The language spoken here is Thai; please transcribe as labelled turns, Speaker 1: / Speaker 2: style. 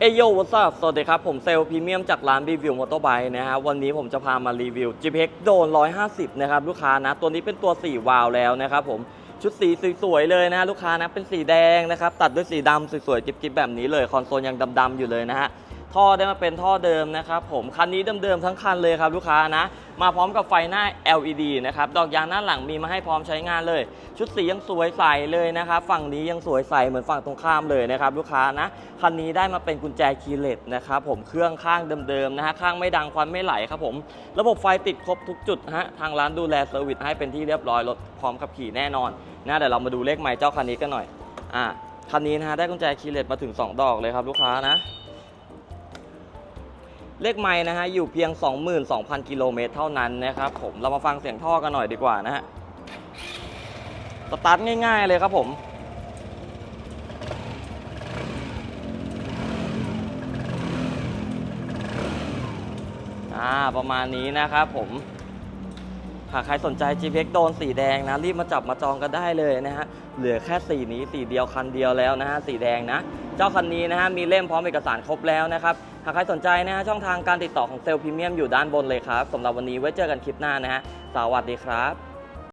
Speaker 1: เอโยวัสสวัสดีครับ ผมเซลล์พรีเมียมจากร้านรีวิวมอเตอร์ไบค์นะฮะวันนี้ผมจะพามารีวิว GPX โดน 150 นะครับ ลูกค้านะ ตัวนี้เป็นตัว 4 วาล์วแล้วนะครับผมชุดสีสวยๆเลยนะ ลูกค้านะ เป็นสีแดงนะครับ ตัดด้วยสีดำสวยๆ จิบๆ แบบนี้เลย คอนโซลยังดำๆอยู่เลยนะฮะ ท่อได้มาเป็นท่อเดิมนะครับผมคันนี้เดิมๆทั้งคันเลยครับลูกค้านะ มาพร้อมกับไฟหน้า LED นะครับดอกยางหน้าหลังมีมาให้พร้อมใช้งานเลย ชุดสียังสวยใสเลยนะครับฝั่งนี้ยังสวยใสเหมือนฝั่งตรงข้ามเลยนะครับลูกค้านะคันนี้ได้มาเป็นกุญแจคีย์เลสนะครับผมเครื่องข้างเดิมๆนะฮะข้างไม่ดังควันไม่ไหลครับผมระบบไฟติดครบทุกจุดฮะทางร้านดูแลเซอร์วิสให้เป็นที่เรียบร้อยรถพร้อมขับขี่แน่นอนนะเดี๋ยวเรามาดูเลขไมล์เจ้าคันนี้กันหน่อยอ่าคันนี้นะฮะได้กุญแจคีย์เลสมาถึงสองดอกเลยครับลูกค้านะ เลขไม้นะฮะอยู่เพียง 22,000 กิโลเมตรเท่านั้นนะครับผมเรามาฟังเสียงท่อกันหน่อยดีกว่านะฮะสตาร์ทง่ายๆเลยครับผมอ่าประมาณนี้นะครับผม หากใครสนใจ GPX โดนสีแดงนะ รีบมาจับมาจองกันได้เลยนะฮะ เหลือแค่สีนี้สีเดียวคันเดียวแล้วนะฮะสีแดงนะ เจ้าคันนี้นะฮะมีเล่มพร้อมเอกสารครบแล้วนะครับ หากใครสนใจนะฮะช่องทางการติดต่อของเซลล์พรีเมียมอยู่ด้านบนเลยครับสำหรับวันนี้ไว้เจอกันคลิปหน้านะฮะสวัสดีครับ